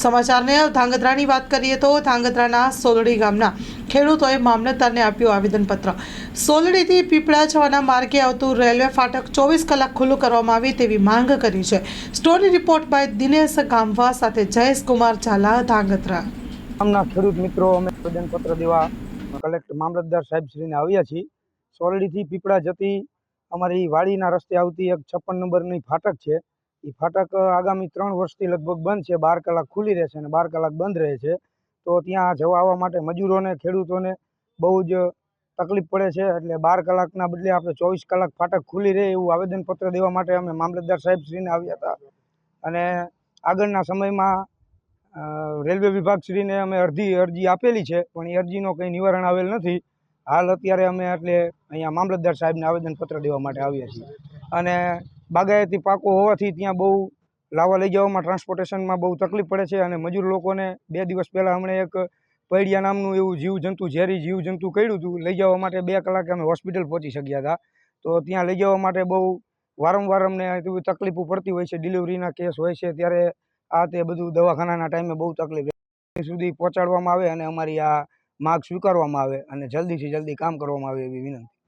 સમાચારને ધાંગધ્રાની વાત કરીએ તો ધાંગધ્રાના સોલડી ગામના ખેડૂતોએ મામલતદારને આપ્યું આવેદનપત્ર. સોલડીથી પીપળા જવાના માર્ગે આવતું રેલવે ફાટક ચોવીસ કલાક ખુલ્લું કરવામાં આવે તેવી માંગ કરી છે. Story report by Dinesh Gamva સાથે જયેશ કુમાર ઝાલા, ધાંગધ્રા. ગામના ખેડૂત મિત્રો, અમે આવેદનપત્ર દેવા કલેક્ટર મામલતદાર સાહેબશ્રીને આવ્યા છીએ. સોલડીથી પીપળા જતી અમારી વાડીના રસ્તે આવતી એક છપ્પન નંબરની ફાટક છે. એ ફાટક આગામી ત્રણ વર્ષથી લગભગ બંધ છે, બાર કલાક ખુલ્લી રહેશે અને બાર કલાક બંધ રહે છે. તો ત્યાં જવા આવવા માટે મજૂરોને, ખેડૂતોને બહુ જ તકલીફ પડે છે. એટલે બાર કલાકના બદલે આપણે ચોવીસ કલાક ફાટક ખુલ્લી રહે એવું આવેદનપત્ર દેવા માટે અમે મામલતદાર સાહેબશ્રીને આવ્યા હતા. અને આગળના સમયમાં રેલવે વિભાગશ્રીને અમે અરજી અરજી આપેલી છે, પણ એ અરજીનો કંઈ નિવારણ આવેલ નથી. હાલ અત્યારે અમે એટલે અહીંયા મામલતદાર સાહેબને આવેદનપત્ર દેવા માટે આવ્યા છીએ. અને બાગાયતી પાકો હોવાથી ત્યાં બહુ લાવવા લઈ જવામાં ટ્રાન્સપોર્ટેશનમાં બહુ તકલીફ પડે છે અને મજૂર લોકોને બે દિવસ પહેલાં હમણાં એક પૈડિયા નામનું એવું જીવજંતુ, ઝેરી જીવજંતુ કર્યું હતું. લઈ જવા માટે બે કલાકે અમે હોસ્પિટલ પહોંચી શક્યા હતા. તો ત્યાં લઈ જવા માટે બહુ વારંવાર અમને એવી તકલીફો પડતી હોય છે. ડિલિવરીના કેસ હોય છે. ત્યારે આ તે બધું દવાખાનાના ટાઈમે બહુ તકલીફ. સુધી પહોંચાડવામાં આવે અને અમારી આ માગ સ્વીકારવામાં આવે અને જલ્દીથી જલ્દી કામ કરવામાં આવે એવી વિનંતી.